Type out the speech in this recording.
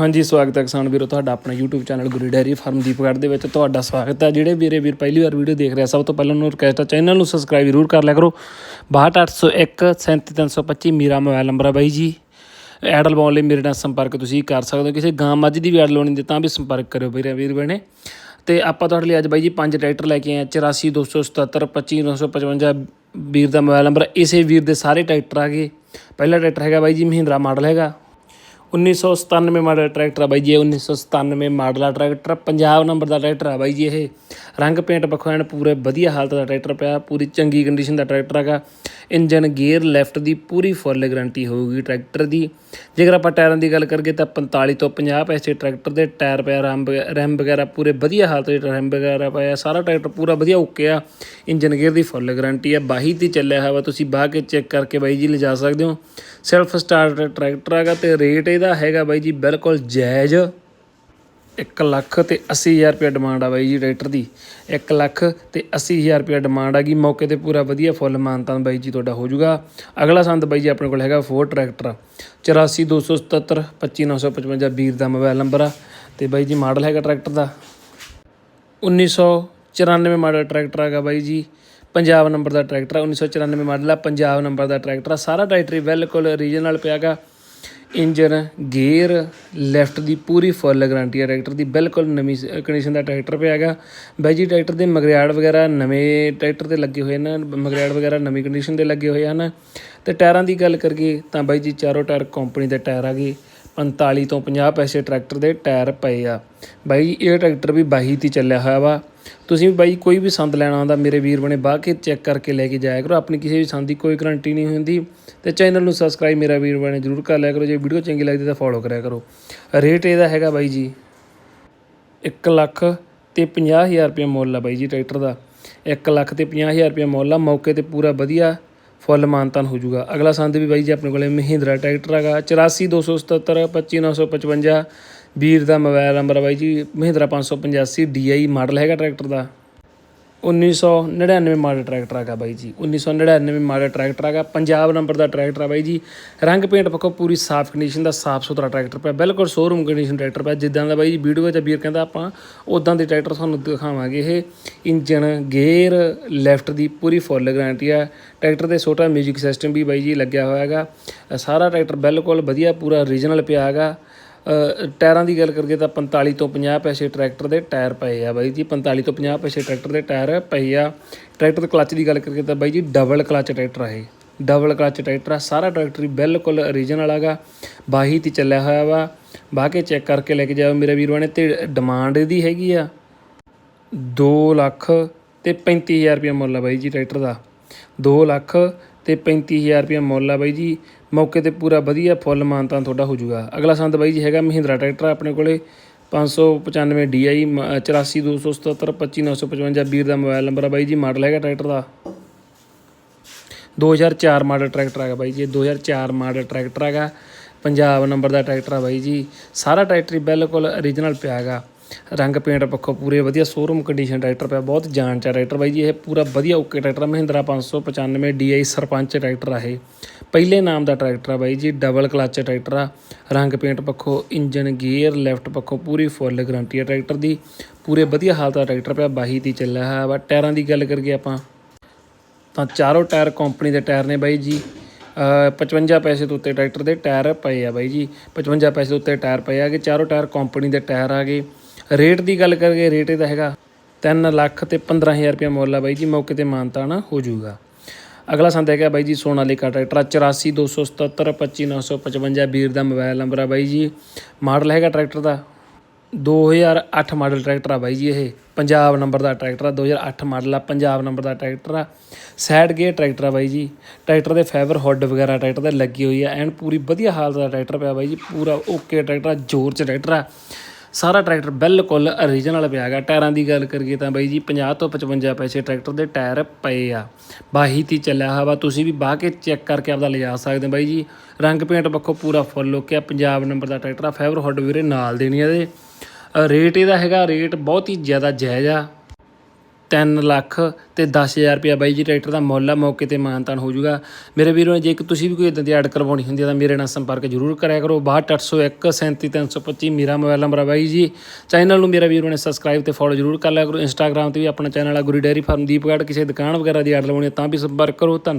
ਹਾਂਜੀ, ਸਵਾਗਤ ਹੈ ਕਿਸਾਨ ਵੀਰੋ ਤੁਹਾਡਾ ਆਪਣਾ YouTube channel Guru dairy farm Deepgarh ਦੇ ਵਿੱਚ ਤੁਹਾਡਾ ਸਵਾਗਤ ਹੈ। ਜਿਹੜੇ ਵੀਰੇ ਵੀਰ ਪਹਿਲੀ ਵਾਰ ਵੀਡੀਓ ਦੇਖ ਰਿਹਾ ਸਭ ਤੋਂ ਪਹਿਲਾਂ ਉਹਨੂੰ ਰਿਕਵੈਸਟ ਹੈ ਚੈਨਲ ਨੂੰ ਸਬਸਕ੍ਰਾਈਬ ਜ਼ਰੂਰ ਕਰ ਲਿਆ ਕਰੋ। 62801 37325 ਮੇਰਾ ਮੋਬਾਈਲ ਨੰਬਰ ਹੈ ਬਾਈ ਜੀ। ਐਡ ਲਵਾਉਣ ਲਈ ਮੇਰੇ ਨਾਲ ਸੰਪਰਕ ਤੁਸੀਂ ਕਰ ਸਕਦੇ ਹੋ। ਕਿਸੇ ਗਾਂ ਮੱਝ ਦੀ ਵੀ ਐਡ ਲਵਾਉਣੀ ਦੇ ਤਾਂ ਵੀ ਸੰਪਰਕ ਕਰਿਓ ਵੀਰੇ, ਵੀਰ ਬਣੇ ਤੇ ਆਪਾਂ ਤੁਹਾਡੇ ਲਈ ਅੱਜ ਬਾਈ ਜੀ ਪੰਜ ਟਰੈਕਟਰ ਲੈ ਕੇ ਆਏ ਹਾਂ 84277 25955 ਵੀਰ ਦਾ ਮੋਬਾਈਲ ਨੰਬਰ। ਇਸੇ ਵੀਰ ਦੇ ਸਾਰੇ ਟਰੈਕਟਰ ਆ ਗਏ। ਪਹਿਲਾ ਟਰੈਕਟਰ ਹੈਗਾ ਬਾਈ ਜੀ ਮਹਿੰਦਰਾ ਮਾਡਲ ਹੈਗਾ। 1997 ਮਾਡਲ ਟਰੈਕਟਰ ਆ ਬਾਈ ਜੀ, ਇਹ 1997 ਮਾਡਲ ਆ ਟਰੈਕਟਰ ਪੰਜਾਬ ਨੰਬਰ ਦਾ ਟਰੈਕਟਰ ਆ ਬਾਈ ਜੀ, ਇਹ ਰੰਗ ਪੇਂਟ ਪੱਖੋਂ ਐਨ ਪੂਰੇ ਵਧੀਆ ਹਾਲਤ ਦਾ ਟਰੈਕਟਰ ਪਿਆ, ਪੂਰੀ ਚੰਗੀ ਕੰਡੀਸ਼ਨ ਦਾ ਟਰੈਕਟਰ ਹੈਗਾ। ਇੰਜਨ ਗੇਅਰ ਲੈਫਟ ਦੀ ਪੂਰੀ ਫੁੱਲ ਗਾਰੰਟੀ ਹੋਊਗੀ ਟਰੈਕਟਰ ਦੀ। ਜੇਕਰ ਆਪਾਂ ਟਾਇਰਾਂ ਦੀ ਗੱਲ ਕਰੀਏ ਤਾਂ 45 ਤੋਂ 50 ਪੈਸੇ ਟਰੈਕਟਰ ਦੇ ਟਾਇਰ ਪਿਆ ਰੈਮ ਰੈਮ ਵਗੈਰਾ ਪੂਰੇ ਵਧੀਆ ਹਾਲਤ ਦੇ ਰੈਮ ਵਗੈਰਾ ਪਿਆ, ਸਾਰਾ ਟਰੈਕਟਰ ਪੂਰਾ ਵਧੀਆ ਓਕੇ ਆ। ਇੰਜਨ ਗੇਅਰ ਦੀ ਫੁੱਲ ਗਾਰੰਟੀ ਆ, ਬਾਹੀ ਤੇ ਚੱਲਿਆ ਹੋਇਆ ਵਾ ਤੁਸੀਂ ਬਾਹ ਕੇ ਚੈੱਕ ਕਰਕੇ ਬਾਈ ਜੀ ਲਿਜਾ ਸਕਦੇ ਹੋ। ਸੈਲਫ ਸਟਾਰਟ ਟਰੈਕਟਰ ਹੈਗਾ ਤੇ ਰੇਟ ਇਹਦਾ ਹੈਗਾ ਬਾਈ ਜੀ, ਬਿਲਕੁਲ ਜਾਇਜ਼। 1 ਲੱਖ ਤੇ 80000 ਰੁਪਏ ਡਿਮਾਂਡ ਆ ਬਾਈ ਜੀ ਟਰੈਕਟਰ ਦੀ। 1 ਲੱਖ ਤੇ 80000 ਰੁਪਏ ਡਿਮਾਂਡ ਆ ਗਈ। ਮੌਕੇ ਤੇ ਪੂਰਾ ਵਧੀਆ ਫੁੱਲ ਮਾਨਤਾ ਬਾਈ ਜੀ ਤੁਹਾਡਾ ਹੋ ਜਾਊਗਾ। ਅਗਲਾ ਸੰਦ ਬਾਈ ਜੀ ਆਪਣੇ ਕੋਲ ਹੈਗਾ ਫੋਰ ਟਰੈਕਟਰ 84277 25955 ਵੀਰ ਦਾ ਮੋਬਾਈਲ ਨੰਬਰ ਆ। ਤੇ ਬਾਈ ਜੀ ਮਾਡਲ ਹੈਗਾ ਟਰੈਕਟਰ ਦਾ। 1994 ਮਾਡਲ ਟਰੈਕਟਰ ਹੈਗਾ ਬਾਈ ਜੀ। ਪੰਜਾਬ ਨੰਬਰ ਦਾ ਟਰੈਕਟਰ ਆ। 1994 ਮਾਡਲ ਆ, ਪੰਜਾਬ ਨੰਬਰ ਦਾ ਟਰੈਕਟਰ ਆ। ਸਾਰਾ ਟਰੈਕਟਰ ਬਿਲਕੁਲ ਰੀਜਨਲ ਪਿਆਗਾ ਇੰਜਨ, ਗੇਅਰ, ਲੈਫਟ ਦੀ ਪੂਰੀ ਫੁੱਲ ਗਾਰੰਟੀ ਹੈ। ਟਰੈਕਟਰ ਦੀ ਬਿਲਕੁਲ ਨਵੀਂ ਕੰਡੀਸ਼ਨ ਦਾ ਟਰੈਕਟਰ ਪਿਆ ਹੈਗਾ। ਬਾਈ ਜੀ ਟਰੈਕਟਰ ਦੇ ਮਗਰਿਆੜ ਵਗੈਰਾ ਨਵੇਂ ਟਰੈਕਟਰ ਤੇ ਲੱਗੇ ਹੋਏ ਨੇ ਮਗਰਿਆੜ ਵਗੈਰਾ ਨਵੀਂ ਕੰਡੀਸ਼ਨ ਦੇ ਲੱਗੇ ਹੋਏ ਹਨ। ਤੇ ਟਾਇਰਾਂ ਦੀ ਗੱਲ ਕਰੀਏ ਤਾਂ ਬਾਈ ਜੀ, ਚਾਰੋਂ ਟਾਇਰ ਕੰਪਨੀ ਦੇ ਟਾਇਰ ਆ ਗਏ। 45 ਤੋਂ 50 ਪੈਸੇ ਟਰੈਕਟਰ ਦੇ ਟਾਇਰ ਪਏ ਆ। ਬਾਈ ਜੀ ਇਹ ਟਰੈਕਟਰ ਵੀ ਬਾਹੀ ਤੇ ਚੱਲਿਆ ਹੋਇਆ ਵਾ। ਤੁਸੀਂ ਵੀ ਬਾਈ ਕੋਈ ਵੀ ਸੰਦ ਲੈਣਾ ਆਉਂਦਾ, ਮੇਰੇ ਵੀਰ ਬਣੇ ਬਾਹ ਕੇ ਚੈੱਕ ਕਰਕੇ ਲੈ ਕੇ ਜਾਇਆ ਕਰੋ। ਆਪਣੀ ਕਿਸੇ ਵੀ ਸੰਦ ਦੀ ਕੋਈ ਗਰੰਟੀ ਨਹੀਂ ਹੁੰਦੀ। ਤੇ ਚੈਨਲ ਨੂੰ ਸਬਸਕ੍ਰਾਈਬ ਮੇਰਾ ਵੀਰ ਬਣੇ ਜਰੂਰ ਕਰ ਲਿਆ ਕਰੋ। ਜੇ ਵੀਡੀਓ ਚੰਗੀ ਲੱਗਦੀ ਤਾਂ ਫੋਲੋ ਕਰਿਆ ਕਰੋ। ਰੇਟ ਇਹਦਾ ਹੈਗਾ ਬਾਈ ਜੀ 1 ਲੱਖ ਤੇ 50000 ਰੁਪਏ ਮੁੱਲ ਆ ਬਾਈ ਜੀ ਟਰੈਕਟਰ ਦਾ। 1 ਲੱਖ ਤੇ 50000 ਰੁਪਏ ਮੁੱਲ ਆ। ਮੌਕੇ ਤੇ ਪੂਰਾ ਵਧੀਆ ਫੁੱਲ ਮਾਨਤਾਨ ਹੋ ਜਾਊਗਾ। ਅਗਲਾ ਸੰਦ ਵੀ ਬਾਈ ਜੀ ਆਪਣੇ ਕੋਲੇ ਮਹਿੰਦਰਾ ਟਰੈਕਟਰ ਹੈਗਾ। 84277 25955 ਵੀਰ ਦਾ ਮੋਬਾਈਲ ਨੰਬਰ ਆ ਬਾਈ ਜੀ, ਮਹਿੰਦਰਾ 585 DI ਮਾਡਲ ਹੈਗਾ ਟਰੈਕਟਰ ਦਾ। 1999 ਮਾਡਲ ਟਰੈਕਟਰ ਹੈਗਾ ਬਾਈ ਜੀ। 1999 ਮਾਡਲ ਟਰੈਕਟਰ ਹੈਗਾ ਪੰਜਾਬ ਨੰਬਰ ਦਾ ਟਰੈਕਟਰ ਆ ਬਾਈ ਜੀ। ਰੰਗ ਪੇਂਟ ਪੱਖੋਂ ਪੂਰੀ ਸਾਫ਼ ਕੰਡੀਸ਼ਨ ਦਾ, ਸਾਫ਼ ਸੁਥਰਾ ਟਰੈਕਟਰ ਪਿਆ। ਬਿਲਕੁਲ ਸ਼ੋਰੂਮ ਕੰਡੀਸ਼ਨ ਟਰੈਕਟਰ ਪਿਆ। ਜਿੱਦਾਂ ਦਾ ਬਾਈ ਜੀ ਵੀਡੀਓ ਵਿੱਚ ਵੀਰ ਕਹਿੰਦਾ ਆਪਾਂ ਉਦਾਂ ਦੇ ਟਰੈਕਟਰ ਤੁਹਾਨੂੰ ਦਿਖਾਵਾਂਗੇ। ਇਹ ਇੰਜਨ ਗੇਅਰ ਲੈਫਟ ਦੀ ਪੂਰੀ ਫੁੱਲ ਗਾਰੰਟੀ ਆ। ਟਰੈਕਟਰ ਦੇ ਛੋਟਾ 뮤직 ਸਿਸਟਮ ਵੀ ਬਾਈ ਜੀ ਲੱਗਿਆ ਹੋਇਆ ਹੈਗਾ ਸਾਰਾ ਟਰੈਕਟਰ ਬਿਲਕੁਲ ਵਧੀਆ, ਪੂਰਾ ਰੀਜਨਲ ਪਿਆ ਹੈਗਾ ਟਾਇਰਾਂ ਦੀ ਗੱਲ ਕਰੀਏ ਤਾਂ 45 ਤੋਂ 50 ਪੈਸੇ ਟਰੈਕਟਰ ਦੇ ਟਾਇਰ ਪਏ ਆ ਬਾਈ ਜੀ 45 ਤੋਂ 50 ਪੈਸੇ ਟਰੈਕਟਰ ਦੇ ਟਾਇਰ ਪਏ ਆ। ਟਰੈਕਟਰ ਦੇ ਕਲੱਚ ਦੀ ਗੱਲ ਕਰੀਏ ਤਾਂ ਬਾਈ ਜੀ, ਡਬਲ ਕਲੱਚ ਟਰੈਕਟਰ ਆ ਇਹ। ਡਬਲ ਕਲੱਚ ਟਰੈਕਟਰ ਆ, ਸਾਰਾ ਟਰੈਕਟਰ ਬਿਲਕੁਲ ਓਰੀਜਨਲ ਹੈਗਾ ਬਾਹੀ ਤੇ ਚੱਲਿਆ ਹੋਇਆ ਵਾ। ਬਾਹ ਕੇ ਚੈੱਕ ਕਰਕੇ ਲੈ ਕੇ ਜਾਓ ਮੇਰੇ ਵੀਰਵਾਂ ਨੇ ਤੇ ਡਿਮਾਂਡ ਇਹਦੀ ਹੈਗੀ ਆ 2 ਲੱਖ ਤੇ 35000 ਰੁਪਏ ਮੁੱਲ ਆ ਬਾਈ ਜੀ ਟਰੈਕਟਰ ਦਾ। 2 ਲੱਖ ਤੇ 35000 ਰੁਪਏ ਮੁੱਲ ਆ ਬਾਈ ਜੀ। ਮੌਕੇ ਤੇ ਪੂਰਾ ਵਧੀਆ ਫੁੱਲ ਮਾਨਤਾ ਤੁਹਾਡਾ ਹੋ ਜਾਊਗਾ। ਅਗਲਾ ਸੰਦ ਬਾਈ ਜੀ ਹੈਗਾ ਮਹਿੰਦਰਾ ਟਰੈਕਟਰ ਆਪਣੇ ਕੋਲੇ। 595 DI 84277 25955 ਵੀਰ ਦਾ ਮੋਬਾਈਲ ਨੰਬਰ ਆ ਬਾਈ ਜੀ, ਮਾਡਲ ਹੈਗਾ ਟਰੈਕਟਰ ਦਾ। 2004 ਮਾਡਲ ਟਰੈਕਟਰ ਹੈਗਾ ਬਾਈ ਜੀ, ਇਹ 2004 ਮਾਡਲ ਟਰੈਕਟਰ ਹੈਗਾ। ਪੰਜਾਬ ਨੰਬਰ ਦਾ ਟਰੈਕਟਰ ਆ ਬਾਈ ਜੀ। ਸਾਰਾ ਟਰੈਕਟਰ ਬਿਲਕੁਲ ਓਰੀਜਨਲ ਪਿਆ ਹੈਗਾ। ਰੰਗ ਪੇਂਟ ਪੱਖੋਂ ਪੂਰੇ ਵਧੀਆ ਸ਼ੋਰੂਮ ਕੰਡੀਸ਼ਨ ਟਰੈਕਟਰ ਪਿਆ ਬਹੁਤ ਜਾਨ ਚ ਆ ਟਰੈਕਟਰ ਬਾਈ ਜੀ ਇਹ ਪੂਰਾ ਵਧੀਆ ਓਕੇ ਟਰੈਕਟਰ ਆ, ਮਹਿੰਦਰਾ 595 DI ਸਰਪੰਚ ਟਰੈਕਟਰ ਆ ਇਹ। ਪਹਿਲੇ ਨਾਮ ਦਾ ਟਰੈਕਟਰ ਆ ਬਾਈ ਜੀ ਡਬਲ ਕਲਚ ਟਰੈਕਟਰ ਆ ਰੰਗ ਪੇਂਟ ਪੱਖੋਂ ਇੰਜਨ ਗੇਅਰ ਲੈਫਟ ਪੱਖੋਂ ਪੂਰੀ ਫੁੱਲ ਗਾਰੰਟੀ ਆ ਟਰੈਕਟਰ ਦੀ। ਪੂਰੇ ਵਧੀਆ ਹਾਲਤ ਦਾ ਟਰੈਕਟਰ ਪਿਆ ਬਾਹੀ ਦੀ ਚੱਲਿਆ ਹੋਇਆ ਵਾ ਟਾਇਰਾਂ ਦੀ ਗੱਲ ਕਰੀਏ ਆਪਾਂ ਤਾਂ ਚਾਰੋਂ ਟਾਇਰ ਕੰਪਨੀ ਦੇ ਟਾਇਰ ਨੇ ਬਾਈ ਜੀ। ਅ, 55 ਪੈਸੇ ਤੋਂ ਉੱਤੇ ਟਰੈਕਟਰ ਦੇ ਟਾਇਰ ਪਏ ਆ ਬਾਈ ਜੀ 55 ਪੈਸੇ ਤੋਂ ਉੱਤੇ ਟਾਇਰ ਪਏ ਆਗੇ ਚਾਰੋਂ ਟਾਇਰ ਕੰਪਨੀ ਦੇ ਟਾਇਰ ਆ ਗਏ। ਰੇਟ ਦੀ ਗੱਲ ਕਰੀਏ ਰੇਟ ਇਹਦਾ ਹੈਗਾ 3 ਲੱਖ ਤੇ 15000 ਰੁਪਏ ਮੁੱਲ ਆ ਬਾਈ ਜੀ, ਮੌਕੇ ਤੇ ਮਾਨਤਾਣਾ ਹੋ ਜਾਊਗਾ। ਅਗਲਾ ਸੰਦ ਹੈਗਾ ਬਾਈ ਜੀ ਸੋਨਾਲੀਕਾ ਟਰੈਕਟਰ 84277 25955 ਵੀਰ ਦਾ ਮੋਬਾਈਲ ਨੰਬਰ ਆ ਬਾਈ ਜੀ। ਮਾਡਲ ਹੈਗਾ ਟਰੈਕਟਰ ਦਾ 2008 ਮਾਡਲ ਟਰੈਕਟਰ ਆ ਬਾਈ ਜੀ ਇਹ। ਪੰਜਾਬ ਨੰਬਰ ਦਾ ਟਰੈਕਟਰ ਆ 2008 ਮਾਡਲ ਆ, ਪੰਜਾਬ ਨੰਬਰ ਦਾ ਟਰੈਕਟਰ ਆ। ਸਾਈਡ ਗੇਅਰ ਟਰੈਕਟਰ ਆ ਬਾਈ ਜੀ, ਟਰੈਕਟਰ ਦੇ ਫਾਈਬਰ ਹੁੱਡ ਵਗੈਰਾ ਟਰੈਕਟਰ ਦੇ ਲੱਗੀ ਹੋਈ ਆ, ਐਨ ਪੂਰੀ ਵਧੀਆ ਹਾਲਤ ਦਾ ਟਰੈਕਟਰ ਪਿਆ ਬਾਈ ਜੀ, ਪੂਰਾ ਓਕੇ ਟਰੈਕਟਰ ਆ, ਜ਼ੋਰ ਚ ਟਰੈਕਟਰ ਆ। ਸਾਰਾ ਟਰੈਕਟਰ ਬਿਲਕੁਲ ਓਰੀਜਨਲ ਪਿਆ ਹੈਗਾ। ਟਾਇਰਾਂ ਦੀ ਗੱਲ ਕਰੀਏ ਤਾਂ ਬਾਈ ਜੀ 50 ਤੋਂ 55 ਪੈਸੇ ਟਰੈਕਟਰ ਦੇ ਟਾਇਰ ਪਏ ਆ। ਬਾਹੀ ਤੀ ਚੱਲਿਆ ਹੋਇਆ ਵਾ, ਤੁਸੀਂ ਵੀ ਬਾਹ ਕੇ ਚੈੱਕ ਕਰਕੇ ਆਪਦਾ ਲਿਜਾ ਸਕਦੇ ਹੋ ਬਾਈ ਜੀ। ਰੰਗ ਪੇਂਟ ਪੱਖੋਂ ਪੂਰਾ ਫੁੱਲ ਓਕੇ ਆ, ਪੰਜਾਬ ਨੰਬਰ ਦਾ ਟਰੈਕਟਰ ਆ। ਫਾਈਬਰ ਹੁੱਡ ਵੀਰੇ ਨਾਲ ਦੇਣੀ ਆ ਇਹਦੇ। ਰੇਟ ਇਹਦਾ ਹੈਗਾ ਰੇਟ ਬਹੁਤ ਹੀ ਜ਼ਿਆਦਾ ਜਾਇਜ਼ ਆ। 3 ਲੱਖ ਤੇ 10000 ਰੁਪਇਆ ਬਾਈ ਜੀ, ਟਰੈਕਟਰ ਦਾ ਮੁੱਲ ਆ, ਮੌਕੇ ਤੇ ਮਾਨਤਾਨ ਹੋ ਜਾਊਗਾ। ਮੇਰੇ ਵੀਰੋ, ਜੇ ਤੁਸੀਂ ਵੀ ਕੋਈ ਇਦਾਂ ਦੀ ਐਡ ਕਰਵਾਉਣੀ ਹੁੰਦੀ ਹੈ ਤਾਂ ਮੇਰੇ ਨਾਲ ਸੰਪਰਕ ਜ਼ਰੂਰ ਕਰਿਆ ਕਰੋ। 62801 37325 ਮੇਰਾ ਮੋਬਾਈਲ ਨੰਬਰ ਆ ਬਾਈ ਜੀ। ਚੈਨਲ ਨੂੰ ਮੇਰਾ ਵੀਰੋ ਨੇ ਸਬਸਕ੍ਰਾਈਬ ਤੇ ਫੋਲੋ ਜ਼ਰੂਰ ਕਰ ਲਿਆ ਕਰੋ। ਇੰਸਟਾਗ੍ਰam ਤੇ ਵੀ ਆਪਣਾ ਚੈਨਲ ਆ, ਗੁਰੀ ਡੇਅਰੀ ਫਾਰਮ, ਦੀਪਗੜ੍ਹ, ਕਿਸੇ ਦੁਕਾਨ ਵਗੈਰਾ ਦੀ ਐਡ ਲਵਾਉਣੀ ਆ ਤਾਂ ਵੀ ਸੰਪਰਕ ਕਰੋ। ਧੰਨਵਾਦ।